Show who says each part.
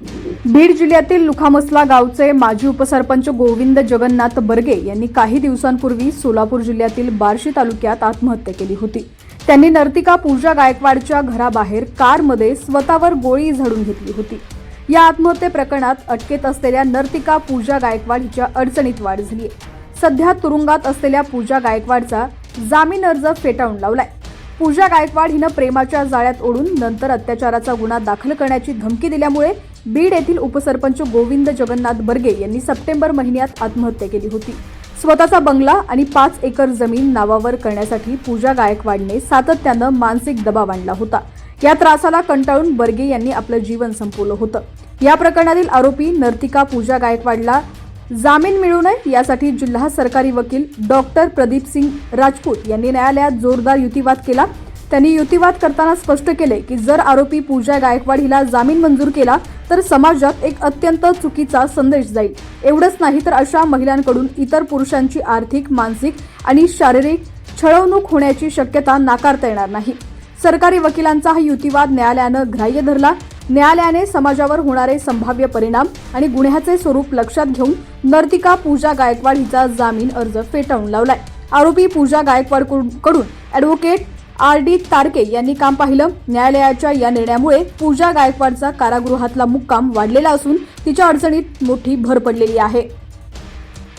Speaker 1: बीड जिल्ह्यातील लुखामसला गावचे माजी उपसरपंच गोविंद जगन्नाथ बर्गे यांनी काही दिवसांपूर्वी सोलापूर जिल्ह्यातील बार्शी तालुक्यात आत्महत्या केली होती. त्यांनी नर्तिका पूजा गायकवाडच्या घराबाहेर कारमध्ये स्वतःवर गोळी झाडून घेतली होती. या आत्महत्ये प्रकरणात अटकेत असलेल्या नर्तिका पूजा गायकवाड हिच्या अडचणीत वाढ झाली आहे सध्या तुरुंगात असलेल्या पूजा गायकवाडचा जामीन अर्ज फेटाळून लावलाय. पूजा गायकवाड हिनं प्रेमाच्या जाळ्यात ओढून नंतर अत्याचाराचा गुन्हा दाखल करण्याची धमकी दिल्यामुळे बीड येथील उपसरपंच गोविंद जगन्नाथ बर्गे यांनी सप्टेंबर महिन्यात आत्महत्या केली होती. स्वतःचा बंगला आणि पाच एकर जमीन नावावर करण्यासाठी पूजा गायकवाडने सातत्यानं मानसिक दबाव आणला होता. या त्रासाला कंटाळून बर्गे यांनी आपलं जीवन संपवलं होतं. या प्रकरणातील आरोपी नर्तिका पूजा गायकवाडला जामीन मिळू नये यासाठी जिल्हा सरकारी वकील डॉक्टर प्रदीप सिंग राजपूत यांनी न्यायालयात जोरदार युतिवाद केला. त्यांनी युतिवाद करताना स्पष्ट केले की जर आरोपी पूजा गायकवाड हिला जामीन मंजूर केला तर समाजात एक अत्यंत चुकीचा संदेश जाईल. एवढंच नाही तर अशा महिलांकडून इतर पुरुषांची आर्थिक मानसिक आणि शारीरिक छळवणूक होण्याची शक्यता नाकारता येणार नाही. सरकारी वकिलांचा हा युतिवाद न्यायालयानं ग्राह्य धरला. न्यायालयाने समाजावर होणारे संभाव्य परिणाम आणि गुन्ह्याचे स्वरूप लक्षात घेऊन नर्तिका पूजा गायकवाड हिचा जामीन अर्ज फेटाळून लावलाय. आरोपी पूजा गायकवाडकडून ॲडव्होकेट आर डी तारके यांनी काम पाहिलं. न्यायालयाच्या या निर्णयामुळे पूजा गायकवाडचा कारागृहातला मुक्काम वाढलेला असून तिच्या अडचणीत मोठी भर पडलेली आहे.